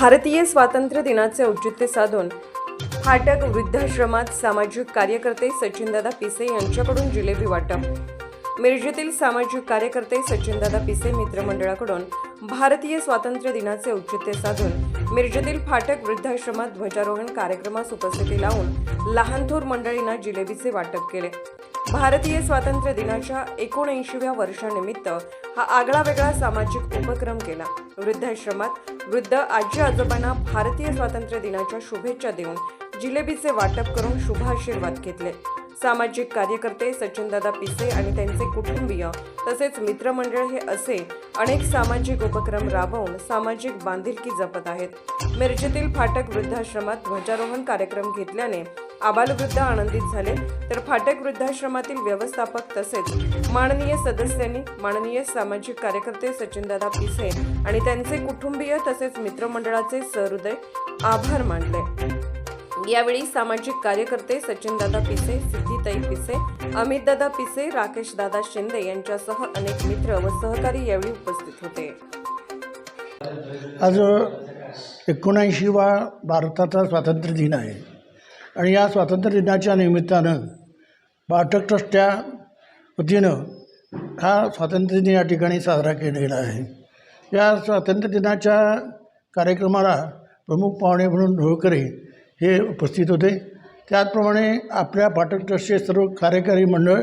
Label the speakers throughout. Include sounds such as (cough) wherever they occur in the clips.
Speaker 1: भारतीय स्वातंत्र्य दिनाचे औचित्य साधून फाटक वृद्धाश्रमात सामाजिक कार्यकर्ते सचिनदादा पिसे यांच्याकडून जिलेबी वाटप. मिरजेतील सामाजिक कार्यकर्ते सचिनदादा पिसे मित्रमंडळाकडून भारतीय स्वातंत्र्य दिनाचे औचित्य साधून मिरजेतील फाटक वृद्धाश्रमात ध्वजारोहण कार्यक्रमास उपस्थिती लावून लहानथोर मंडळींना जिलेबीचे वाटप केले. भारतीय स्वातंत्र्य दिनाच्या एकोणऐंशीव्या वर्षानिमित्त हा आगळा वेगळा सामाजिक उपक्रम केला. वृद्धाश्रमात वृद्ध आजी आजोबांना भारतीय स्वातंत्र्य दिनाच्या शुभेच्छा देऊन जिलेबीचे वाटप करून शुभाशीर्वाद घेतले. सामाजिक कार्यकर्ते सचिनदादा पिसे आणि त्यांचे कुटुंबीय तसेच मित्रमंडळ हे असे अनेक सामाजिक उपक्रम राबवून सामाजिक बांधिलकी जपत आहेत. मिरजेतील फाटक वृद्धाश्रमात ध्वजारोहण कार्यक्रम घेतल्याने आबालवृद्ध आनंदित झाले तर फाटक वृद्धाश्रमातील व्यवस्थापक तसेच माननीय सदस्यांनी माननीय सामाजिक कार्यकर्ते सचिनदादा पिसे आणि त्यांचे कुटुंबीय तसेच मित्रमंडळाचे सहृदय आभार मानले. यावेळी सामाजिक कार्यकर्ते सचिनदादा पिसे सिद्धिताई पिसे अमितदादा पिसे राकेशदादा शिंदे यांच्यासह अनेक मित्र व सहकारी यावेळी उपस्थित होते.
Speaker 2: आज एकोणऐंशीवा भारताचा स्वातंत्र्य दिन आहे. आणि या स्वातंत्र्य दिनाच्या निमित्तानं पाठक ट्रस्टच्या वतीनं हा स्वातंत्र्य दिन या ठिकाणी साजरा केलेला आहे. या स्वातंत्र्य दिनाच्या कार्यक्रमाला प्रमुख पाहुणे म्हणून ढोळकरे हे उपस्थित होते. त्याचप्रमाणे आपल्या पाठक ट्रस्टचे सर्व कार्यकारी मंडळ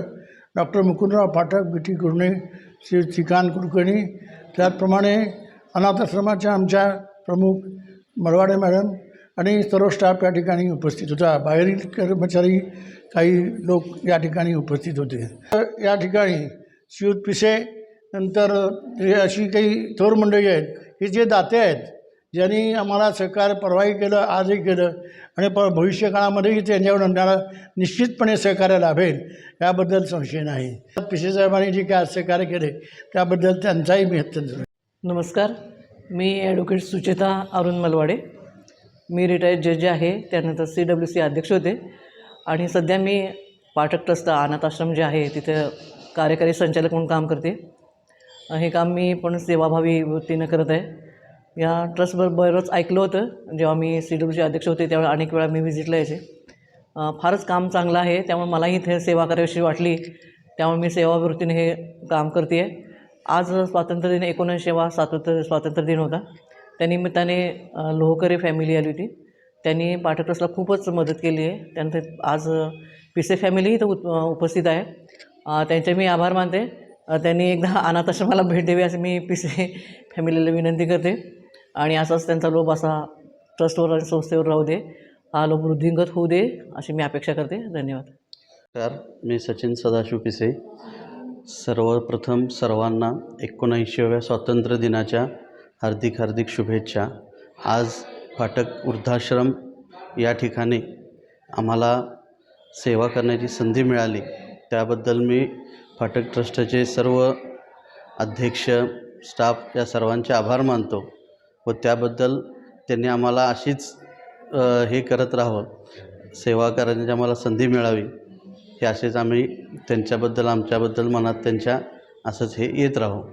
Speaker 2: doctor Mukundrao Phatak B T Kurane Shri Shrikant Kulkarni त्याचप्रमाणे अनाथाश्रमाच्या आमच्या प्रमुख मरवाडे मॅडम आणि सर्व स्टाफ या ठिकाणी उपस्थित होता. बाहेरील कर्मचारी काही लोक या ठिकाणी उपस्थित होते. तर या ठिकाणी शिवत पिसे नंतर हे अशी काही थोर मंडळी आहेत हे जे दाते आहेत ज्यांनी आम्हाला सहकार्य परवाही केलं आजही केलं आणि प भविष्य काळामध्येही त्यांच्याकडून निश्चितपणे सहकार्य लाभेल याबद्दल संशय नाही. पिसे साहेबांनी जे काय आज सहकार्य केले त्याबद्दल त्यांचाही मी अत्यंत
Speaker 3: नमस्कार. मी ॲडव्होकेट सुचेता अरुण मलवाडे. मी रिटायर्ड जज आहे त्यानंतर सी डब्ल्यू सी अध्यक्ष होते. आणि सध्या मी पाठक ट्रस्ट अनाथ आश्रम जे आहे तिथे कार्यकारी संचालक म्हणून काम करते. हे काम मी पण सेवाभावी वृत्तीनं करत आहे. या ट्रस्टवर बरंच ऐकलं होतं. जेव्हा मी सी डब्ल्यू सी अध्यक्ष होते त्यावेळेला अनेक वेळा मी व्हिजिटला यायचे. फारच काम चांगलं आहे त्यामुळे मलाही इथे सेवा करावीशी वाटली. त्यामुळे मी सेवावृत्तीने हे काम करते आहे आज स्वातंत्र्य दिन एकोणऐंशीवा स्वातंत्र्य स्वातंत्र्य दिन होता. त्यानिमित्ताने निमित्ताने लोहकरे फॅमिली आली होती. त्यांनी पाठक खूपच मदत केली आहे. त्यानंतर आज पिसे फॅमिली इथं उप उपस्थित आहे. त्यांचे मी आभार मानते. त्यांनी एकदा (laughs) अनाथाश्रमाला भेट द्यावी असे मी पिसे फॅमिलीला विनंती करते. आणि असाच त्यांचा लोभ असा ट्रस्टवर आणि संस्थेवर राहू दे. हा लोभ वृद्धिंगत होऊ दे अशी मी अपेक्षा करते. धन्यवाद.
Speaker 4: नमस्कार. मी सचिन सदाशिव पिसे सर्वप्रथम सर्वांना एकोणऐंशीव्या स्वातंत्र्य दिनाच्या हार्दिक हार्दिक शुभेच्छा. आज फाटक वृद्धाश्रम या ठिकाणी आम्हाला सेवा करण्याची संधी मिळाली. त्याबद्दल मी फाटक ट्रस्टचे सर्व अध्यक्ष स्टाफ या सर्वांचे आभार मानतो व त्याबद्दल त्यांनी आम्हाला अशीच हे करत राहावं. सेवा करण्याची आम्हाला संधी मिळावी. हे असेच आम्ही त्यांच्याबद्दल आमच्याबद्दल मनात त्यांच्या असंच हे येत राहू.